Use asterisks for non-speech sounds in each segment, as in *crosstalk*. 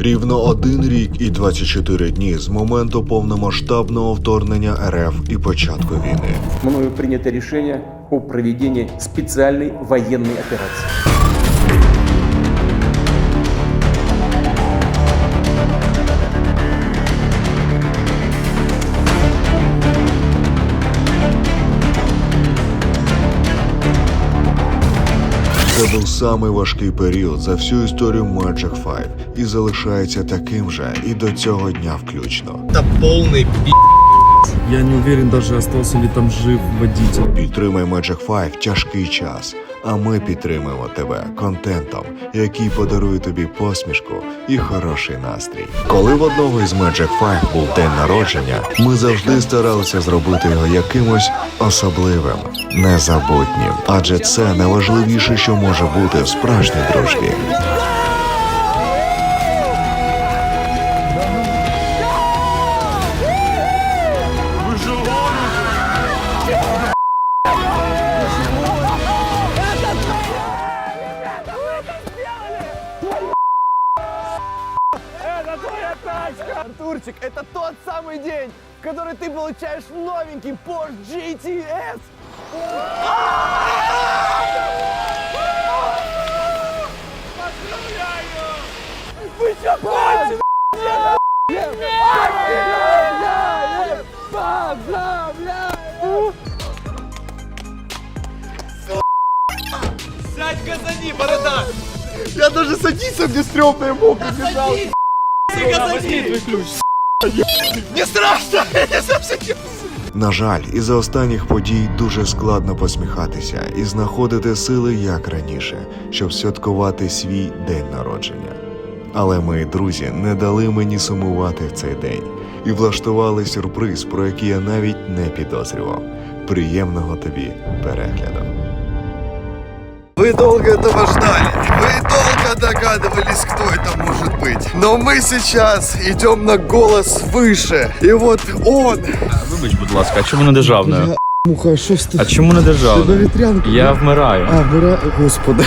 Рівно один рік і 24 дні з моменту повномасштабного вторгнення РФ і початку війни. мною прийнято рішення у проведенні спеціальної воєнної операции. Це був самий важкий період за всю історію Magic 5 і залишається таким же і до цього дня включно. Повний пі Я не уверен даже, остался ли там жив водитель. Підтримай Magic 5 тяжкий час. А ми підтримуємо тебе контентом, який подарує тобі посмішку і хороший настрій. Коли в одного із Magic 5 був день народження, ми завжди старалися зробити його якимось особливим, незабутнім. Адже це найважливіше, що може бути в справжній дружбі. Артурчик, это тот самый день, в который ты получаешь новенький Porsche GTS. Вы что, поняли? Поздравляю! Сядь газани, борода! Я даже садиться мне стрёмно, я мог убежал. Не страшно! *laughs* Я совсем не На жаль, із-за останніх подій дуже складно посміхатися і знаходити сили як раніше, щоб святкувати свій день народження. Але мої друзі не дали мені сумувати в цей день і влаштували сюрприз, про який я навіть не підозрював. Приємного тобі перегляду. Вы долго этого ждали. Вы долго догадывались, кто это может быть. Но мы сейчас идем на голос выше. И вот он. Вибач, будь ласка, а чому не державною? Муха, що ж А чому не державною? вітрянку? Я вмираю. А, бира... Господи.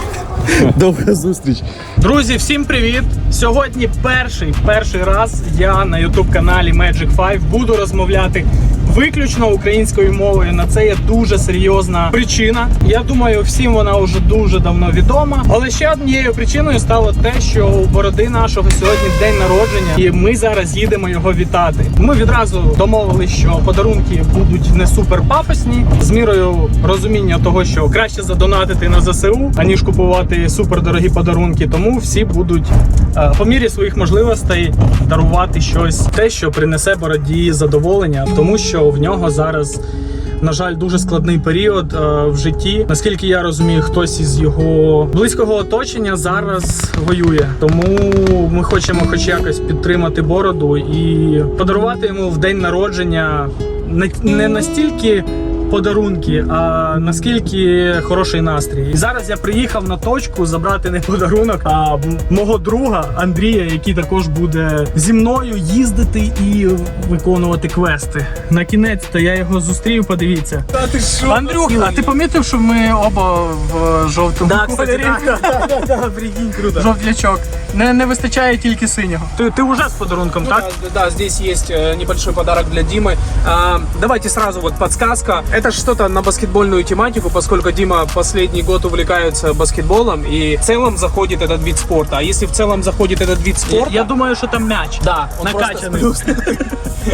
*laughs* Довга зустріч. Друзі, всім привіт! Сьогодні перший перший раз я на youtube каналі Magic 5 буду розмовляти виключно українською мовою. На це є дуже серйозна причина. Я думаю, всім вона вже дуже давно відома. Але ще однією причиною стало те, що у бороди нашого сьогодні день народження, і ми зараз їдемо його вітати. Ми відразу домовилися, що подарунки будуть не супер пафосні, з мірою розуміння того, що краще задонатити на ЗСУ, аніж купувати супердорогі подарунки. Тому всі будуть е, по мірі своїх можливостей дарувати щось, те, що принесе бороді задоволення, тому що в нього зараз. На жаль, дуже складний період е, в житті. Наскільки я розумію, хтось із його близького оточення зараз воює. Тому ми хочемо, хоч якось, підтримати бороду і подарувати йому в день народження не, не настільки подарунки, а наскільки хороший настрій. І зараз я приїхав на точку забрати не подарунок, а мого друга Андрія, який також буде зі мною їздити і виконувати квести. На кінець то я його зустрів. Подивіться. Та ти що? Андрюх, а ти помітив, що ми оба в жовтому *laughs* Да, кольорі? кстати, да, прикинь, круто. Жовтячок. Не, не вистачає тільки синього. Ти, ти вже з подарунком, так? Да, да, здесь есть э, небольшой подарок для Димы. А, давайте сразу вот подсказка. Это что-то на баскетбольную тематику, поскольку Дима последний год увлекается баскетболом и в целом заходит этот вид спорта. А если в целом заходит этот вид спорта... Я думаю, що там м'яч. Да, он Накачанный.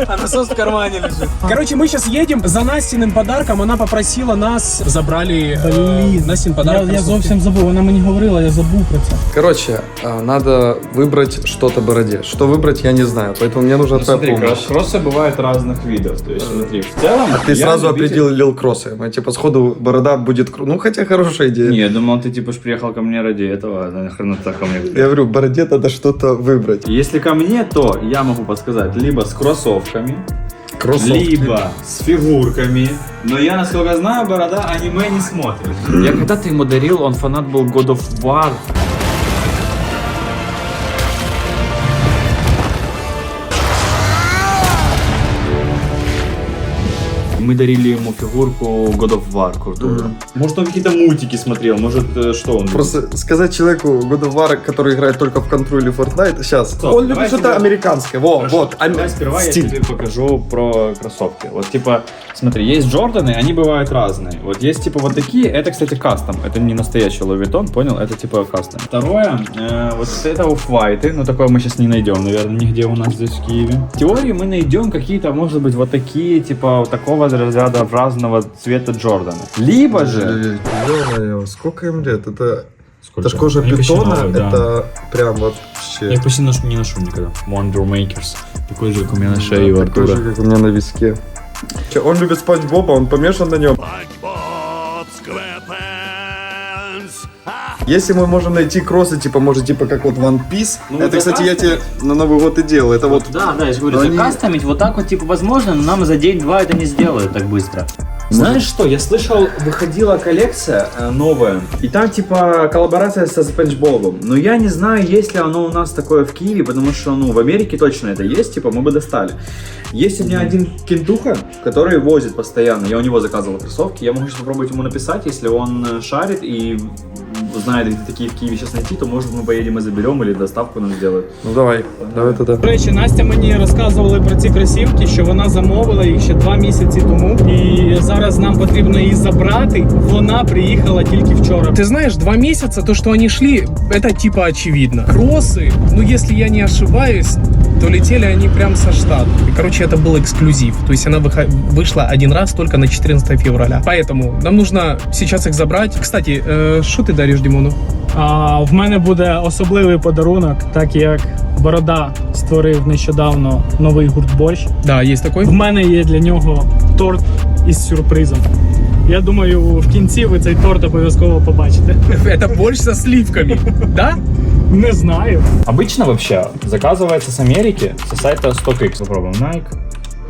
А насос в кармане лежит. Короче, мы сейчас едем за Настиным подарком. Она попросила нас, забрали Блин. Настин подарок. Я, я зовсім забув, вона мені говорила, я забув про це. Короче, а, надо выбрать что-то бороде. Что выбрать, я не знаю. Поэтому мне нужна твоя Смотри, помощь. кроссы бывают разных видов. То есть, смотри, в целом... А ты я сразу любитель- определил кроссы. Мы, типа, сходу борода будет... кру- Ну, хотя хорошая идея. Не, я думал, ты типа ж приехал ко мне ради этого, а нахрена ты ко мне Я говорю, бороде надо что-то выбрать. Если ко мне, то я могу подсказать либо с кроссовками, Кроссовки. либо с фигурками. Но я, насколько знаю, борода аниме не смотрит. Я когда-то ему дарил, он фанат был God of War. Мы дарили ему фигурку God of War крутую. Может, он какие-то мультики смотрел, может, э, что он... Просто сказать человеку God of War, который играет только в Control или Fortnite, сейчас. Стоп, он любит что-то сюда. американское. Во, Хорошо, вот. ам- Давай сперва я стиль. тебе покажу про кроссовки. Вот типа, смотри, есть Джорданы, они бывают разные. Вот есть типа вот такие, это, кстати, кастом. Это не настоящий Vuitton, понял? Это типа кастом. Второе, э, вот это оффвайты, но такое мы сейчас не найдем, наверное, нигде у нас здесь в Киеве. В теории мы найдем какие-то, может быть, вот такие, типа, вот такого разряда разного цвета Джордана. Либо же... Ё-моё, сколько им лет? Это, Сколько? это ж кожа питона, да. это прям Я вообще... их почти ношу, не ношу никогда. Wonder Makers. Такой же, как у меня на шее у Да, такой Артура. же, как у меня на виске. Че, он любит Спанч Боба, он помешан на нем. Если мы можем найти кроссы, типа, может, типа, как вот One Piece. Ну, это, кстати, я тебе на Новый год и делал. Это вот... Да, да, я же говорю, закастомить вот так вот, типа, возможно, но нам за день-два это не сделают так быстро. Знаешь что, я слышал, выходила коллекция э, новая, и там типа коллаборация со Спанч Бобом. Но я не знаю, есть ли оно у нас такое в Киеве, потому что, ну, в Америке точно это есть, типа, мы бы достали. Есть у меня один кентуха, который возит постоянно, я у него заказывал кроссовки, я могу сейчас попробовать ему написать, если он э, шарит и знает, где такие в Киеве сейчас найти, то может мы поедем и заберем, или доставку нам сделают. Ну, давай, давай тогда. До речі, Настя мені розказувала про ці кросівки, що вона замовила їх ще два місяці тому, і зараз нам потрібно її забрати. Вона приїхала тільки вчора. Ты знаешь, два месяца, то, что они шли, это типа очевидно. Кроссы, ну если я не ошибаюсь, то летели они прям со штата. И, короче, это был эксклюзив. То есть она выхо- вышла один раз только на 14 февраля. Поэтому нам нужно сейчас их забрать. Кстати, э, что ты даришь Димону? А в мене буде особливий подарунок, так як Борода створив нещодавно новий гурт борщ. Да, есть такой. В мене є для нього торт із сюрпризом. Я думаю, в кінці ви цей торт обов'язково побачите. *laughs* Это борщ со сливками, да? Не знаю. Обычно вообще заказывается с Америки, со сайта StockX. Попробуем Nike.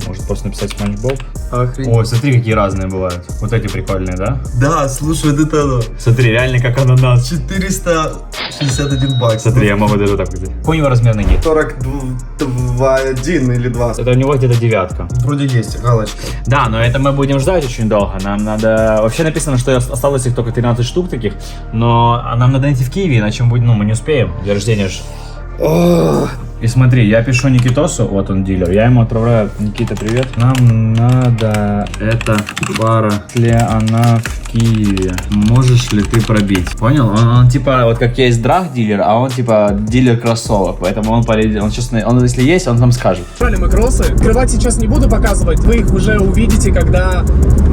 Может просто написать SpongeBob. Охренеть. Ой, смотри, какие разные бывают. Вот эти прикольные, да? Да, слушай, вот это оно. Смотри, реально как ананас. 461 бакс. Смотри, я могу даже так взять. Какой у него размер ноги? 42 1 или 2. Это у него где-то девятка. Вроде есть, галочка. Да, но это мы будем ждать очень долго. Нам надо... Вообще написано, что осталось их только 13 штук таких, но нам надо найти в Киеве, иначе мы, будем- ну, мы не успеем. День рождения же. И смотри, я пишу Никитосу, вот он дилер, я ему отправляю, Никита, привет. Нам надо эта пара, если она в Киеве, можешь ли ты пробить? Понял? Он, он типа, вот как есть драг дилер, а он типа дилер кроссовок, поэтому он полезет, он сейчас, он если есть, он нам скажет. Брали мы кроссы. Открывать сейчас не буду показывать. Вы их уже увидите, когда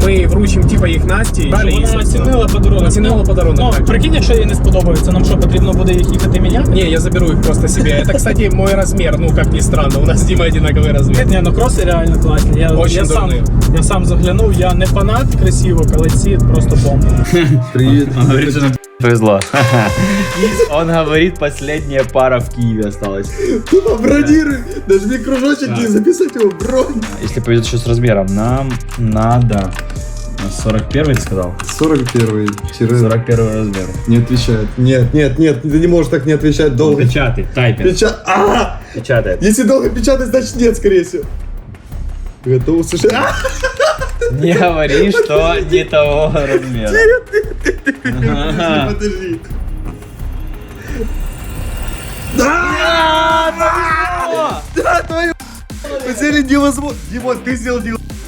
мы вручим типа их Насте. Брали их, Вона собственно. оцінила подарунок. Оцінила подарунок, Ну, так. прикинь, якщо їй не сподобається, нам що потрібно буде їх їхати міняти? Не, я заберу их просто себе. Это, кстати, мой размер. Ну, как ни странно, у нас с Димой одинаковый размер. Ні, ну кроси реально класні. Я, Очень я, сам, дурні. я сам заглянув, я не фанат кросівок, але ці просто бомба. *laughs* Привет. Он говорит, что нам *laughs* повезло. Он говорит, последняя пара в Киеве осталась. Бронируй. Даже не кружочек не записать его, бронь. Если повезет еще с размером, нам надо 41 ты сказал? 41 тире. 41 размер. Не отвечает. Нет, нет, нет, ты не можешь так не отвечать долго. Печатай, тайпер. Печа... А! Печатает. Если долго печатать, значит нет, скорее всего. Готов слушай. А! Не говори, что не того размера. Подожди. Да! Да, твою... Димон, ты сделал.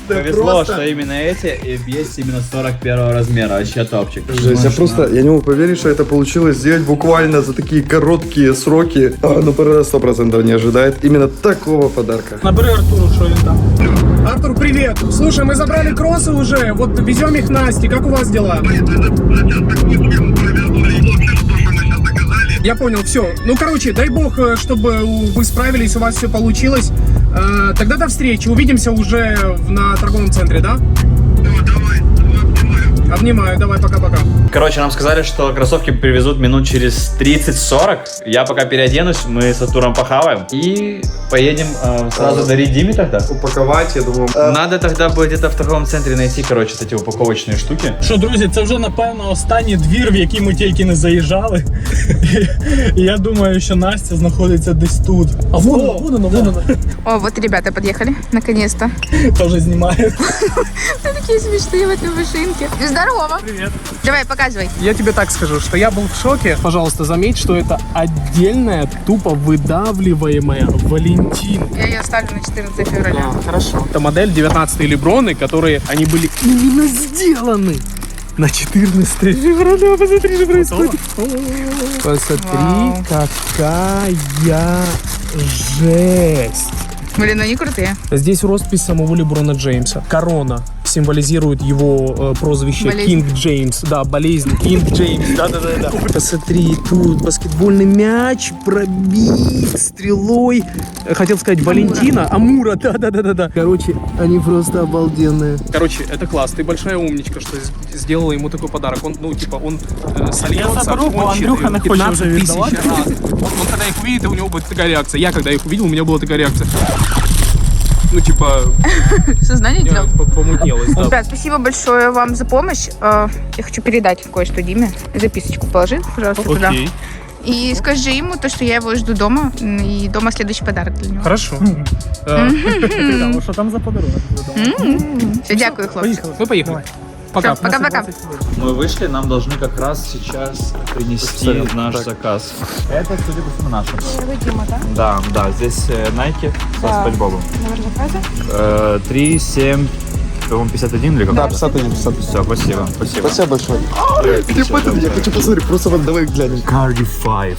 Повезло, Просто. что именно эти и есть именно 41 размера, вообще топчик. Жесть, я просто, я не могу поверить, что это получилось сделать буквально за такие короткие сроки. А, ну, пора сто процентов не ожидает именно такого подарка. Набери Артуру, що він там. Артур, привет! Слушай, мы забрали кроссы уже, вот везем их Насте, как у вас дела? Я понял, все. Ну, короче, дай бог, э, чтобы вы справились, у вас все получилось. Э, Тогда до встречи, увидимся уже на торговом центре, да? Обнимаю, давай, пока-пока. Короче, нам сказали, что кроссовки привезут минут через 30-40. Я пока переоденусь, мы с Артуром похаваем и поедем э, сразу дарить Диме тогда. Упаковать, я думаю. Надо тогда будет где-то в торговом центре найти, короче, эти упаковочные штуки. Що, друзі, це вже напевно останній двір, в який ми тільки не заїжджали. І *laughs* я думаю, що Настя знаходиться десь тут. А вон, вон, вон, вон, вон. О, вот и ребята подъехали, наконец-то. Теж знімає. Такие смешные в этой машинке. Здорово. Привет. Давай, показывай. Я тебе так скажу, что я был в шоке. Пожалуйста, заметь, что это отдельная, тупо выдавливаемая Валентин. Я ее оставлю на 14 февраля. Хорошо. Это модель 19 Леброны, которые, они были именно сделаны на 14 февраля. Посмотри, что происходит. Посмотри, Вау. какая жесть. Блин, они крутые. Здесь роспись самого Леброна Джеймса. Корона символизирует его э, прозвище Болезнь. Кинг Джеймс. Да, болезнь. Кинг Джеймс. Да, да, да, да. Посмотри, тут баскетбольный мяч пробит стрелой. Э, Хотел сказать Валентина. Амура, да, да, да, да, да. Короче, они просто обалденные. Короче, это класс. Ты большая умничка, что сделала ему такой подарок. Он, ну, типа, он э, сольется, заберу, кончит, Андрюха хоче 15 вже тысяч. Он, он когда их увидит, у него будет такая реакция. Я когда их увидел, у меня была такая реакция. Ну, типа, *laughs* Сознание дел. по- помутнелась, да. Ребят, спасибо большое вам за помощь. Э, Я хочу передать кое-что Диме. Записочку положи, пожалуйста, туда. Окей. И скажи ему то, что я его жду дома. м, И дома следующий подарок для него. Хорошо. Э, Цікаво, *laughs* що там за подарунок? Все, дякую, хлопці. Мы поехали. Пока. Пока-пока. Мы вышли, нам должны как раз сейчас принести наш заказ. Это, судя по всему, наш. Да, да, здесь э, Nike со спанчбобом. Э, 3, 7, по-моему, 51 или как? Да, 51, 51. Все, спасибо, спасибо. Спасибо большое. Потом? Я хочу посмотреть, просто вот давай глянем. Cardi 5.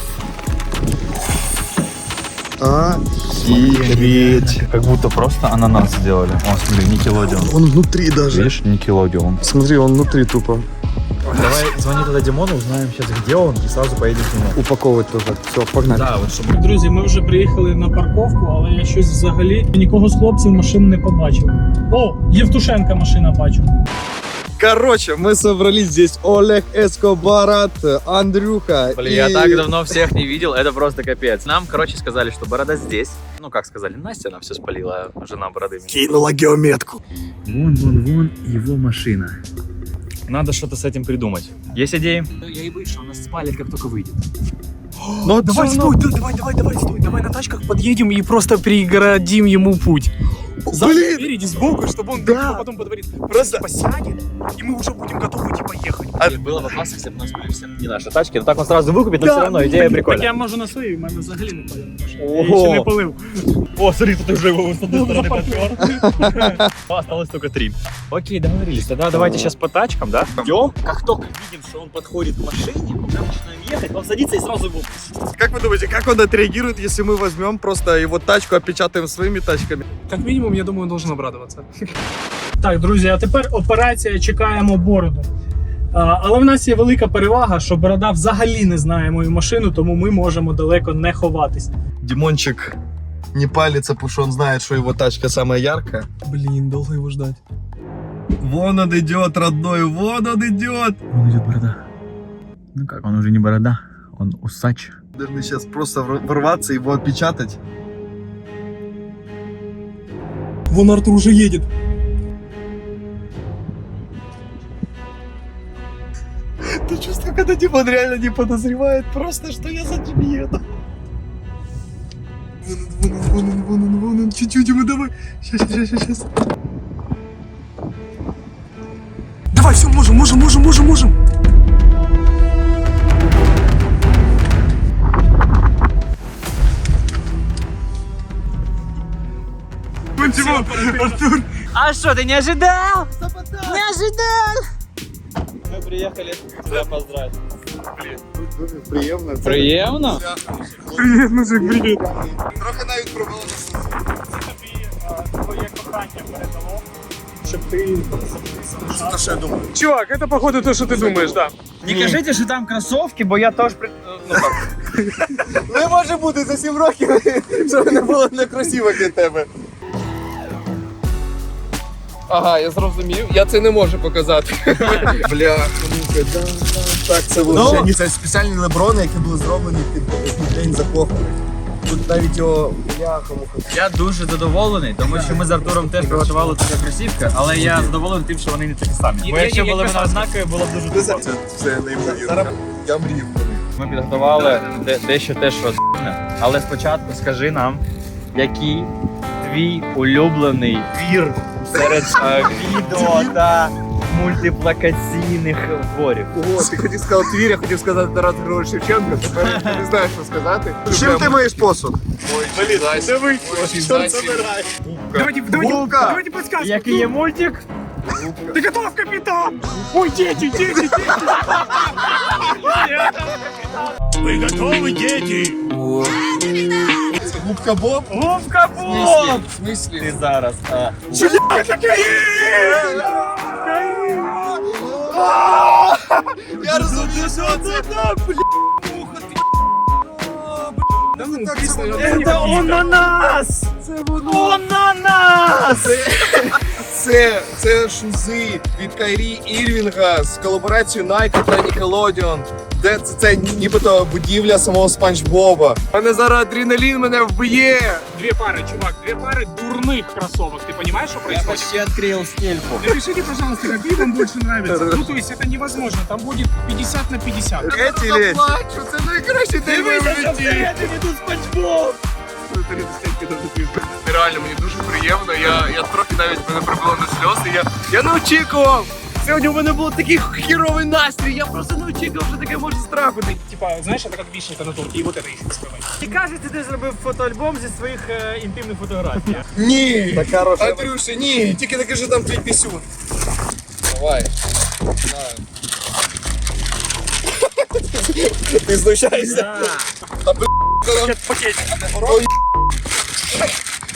Офигеть. Как будто просто ананас сделали. О, смотри, Никелодион. Он внутри даже. Видишь, Никелодион. Смотри, он внутри тупо. Давай звони тогда Димону, узнаем сейчас, где он, и сразу поедем к нему. Упаковывать тоже. Все, погнали. Да, вот чтобы... Друзі, ми вже приїхали на парковку, але я щось взагалі нікого з хлопців машин не побачив. О, Євтушенка машина бачу. Короче, мы собрались здесь. Олег Эскобарат, Андрюха Блин, и... я так давно всех не видел, это просто капец. Нам, короче, сказали, что борода здесь. Ну, как сказали, Настя нам все спалила, жена бороды. Кинула геометку. Вон, вон, вон его машина. Надо что-то с этим придумать. Есть идеи? Я и боюсь, что он нас спалит, как только выйдет. Ну, давай, стой, да, давай, давай, давай, стой. Давай на тачках подъедем и просто перегородим ему путь. Сзади, Блин! спереди, сбоку, чтобы он Да. потом подворит. Просто посядет, и мы уже будем готовы типа ехать. А... Было бы классно, если бы у нас были все не наши тачки, но так он сразу выкупит, но все равно идея Так прикольная. я можу на своїй, в мене взагалі не палив. Я ще не палив. О, смотри, тут уже его с одной стороны подпер. *laughs* Осталось только три. Окей, договорились. Тогда давайте сейчас по тачкам, да? Идем. Как только видим, что он подходит к машине, мы начинаем ехать, он садится и сразу его Как вы думаете, как он отреагирует, если мы возьмем просто его тачку, опечатаем своими тачками? Как минимум, я думаю, он должен обрадоваться. *laughs* Так, друзі, а тепер операція чекаємо бороду. А, але в нас є велика перевага, що борода взагалі не знає мою машину, тому ми можемо далеко не ховатись. Димончик не палится, потому что он знает, что его тачка самая яркая. Блин, долго его ждать. Вон он идет, родной, вон он идет. Он идет борода. Ну как, он уже не борода, он усач. Должны сейчас просто ворваться, его опечатать. Вон Артур уже едет. Ты чувствуешь, когда Димон реально не подозревает просто, что я за ним еду. Вон он, вон он, вон он, вон он, чуть-чуть ему давай. Сейчас, сейчас, сейчас, сейчас. Давай, все, можем, можем, можем, можем, можем. А что, ты не ожидал? Не ожидал! Мы приехали тебя поздравить. Приємно. Приемно? Привет, мужик, привет. Трохи навіть пробувалося. Твоє кохання передало, щоб ти Це що я думаю. Чувак, это походу то, что ты думаешь, да. Не кажите, що там кросовки, бо я теж при... Не *laughs* може бути за 7 років, щоб не було некрасиво для тебе. Ага, я зрозумів. Я це не можу показати. *laughs* Бля, ну да, так це вообще. Ну, це спеціальні леброни, які були зроблені під день закоханих. Тут навіть його бляха Я дуже задоволений, тому що ми з Артуром теж працювали таке кросівка, але я задоволений тим, що вони не такі самі. Бо якщо були б однакові, було б дуже Це, тупо. це неймовірно. Я мрію. Ми підготували де- дещо теж розбірне. Але спочатку скажи нам, який твій улюблений твір серед е, відео та мультиплакаційних творів. Ого, ти хотів сказати твір, я хотів сказати Тарас Григорович Шевченко, тепер не знаєш, що сказати. Чим ти маєш посуд? Блін, диви, що забирає. Давайте, давайте, Губка. давайте подсказку. Який є мультик? Ты готов, капитан? Ой, дети, дети, дети. Губка Боб? Губка Боб! В смислі? Ти зараз. а, Я розумію, що це так, Це ананас! Це ананас! Це, це шузи від Кайрі Ірвінга з колаборацією Nike та Nickelodeon. Де це, це нібито будівля самого Спанч Боба. У мене зараз адреналін мене вб'є. Две пары, чувак, две пары дурных кроссовок. Ты понимаешь, что Я происходит? почти відкрив скельку. Напишите, пожалуйста, какие вам больше нравятся. Ну, то есть это невозможно. Там будет 50 на 50. Еті леті. Плачу, це найкращий день в моєму житті. тут Спанч Боб! Реально, мені дуже приємно. Я, я трохи навіть мене прибило на сльози. Я, я не очікував. Сьогодні у мене був такий хіровий настрій. Я просто не очікував, що таке може страхати. Типа, знаешь, это как вишенка на торте, и вот это еще не скрывай. І кажете, ти зробив фотоальбом зі своїх е, інтимних фотографій. *laughs* Ні! Така роша. Андрюша, ні! Тільки не кажи там твій пісюн. Давай. Ти знущаєшся? Та бля, Ой,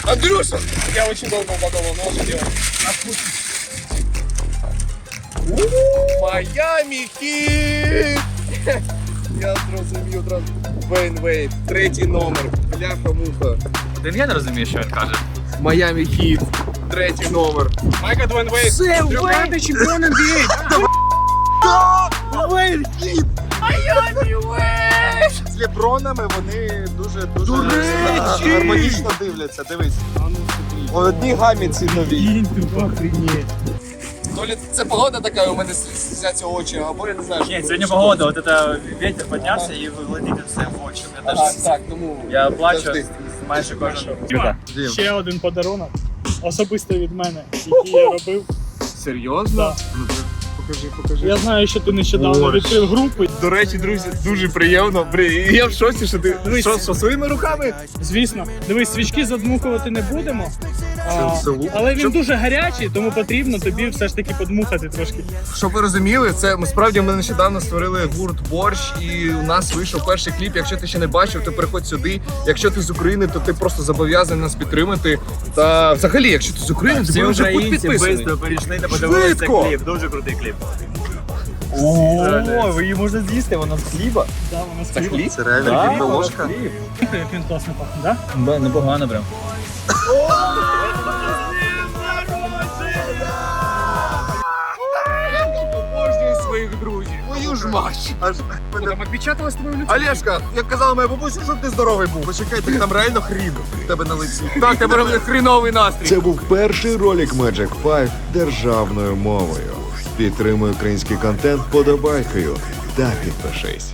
Андрюша! Я очень долго подумал, но что делать? Майами хіт! Я зрозумів одразу. Вейн Вейн, третій номер. Бляха-муха. Ти я не розумію, що він каже. Майами хіт, третій номер. Майка Дуэн Вейт, трехкратный чемпион NBA. З лебронами вони дуже дуже До гармонічно дивляться. Дивись. В одній гамі ці нові. То ли це погода така, у мене слізяться очі, або я не знаю. Ні, сьогодні погода, от це вітер піднявся і летить все в очі. Я А, теж так, тому. я плачу Завжди. майже кожен. Ще один подарунок. Особисто від мене, який я робив. Серйозно? Ну, Да. Покажи, покажи. Я знаю, що ти нещодавно відкрив групу. До речі, друзі, дуже приємно. Блін, я в шоці, що ти що, що своїми руками. Звісно, дивись, свічки задмухувати не будемо. А, але він Щоб- дуже гарячий, тому потрібно тобі все ж таки подмухати трошки. Щоб ви розуміли, це ми справді ми нещодавно створили гурт борщ, і у нас вийшов перший кліп. Якщо ти ще не бачив, то переходь сюди. Якщо ти з України, то ти просто зобов'язаний нас підтримати. Та взагалі, якщо ти з України, то Всі ти вже будь українці підписаний. швидко перейшли та подивилися Швидко! кліп. Дуже крутий кліп. О, її можна з'їсти, вона з хліба. Да, вона скрипить. Це реально хлібна ложка. Як він класно пахне, да? Непогано прям. Мать. Аж Там відпечаталось твоє лице? Олешка, як казала моя бабуся, щоб ти здоровий був. почекай, так там реально хрін в тебе на лиці. Так, тебе робить хріновий настрій. Це був перший ролик Magic 5 державною мовою. Підтримуй український контент подобайкою та підпишись.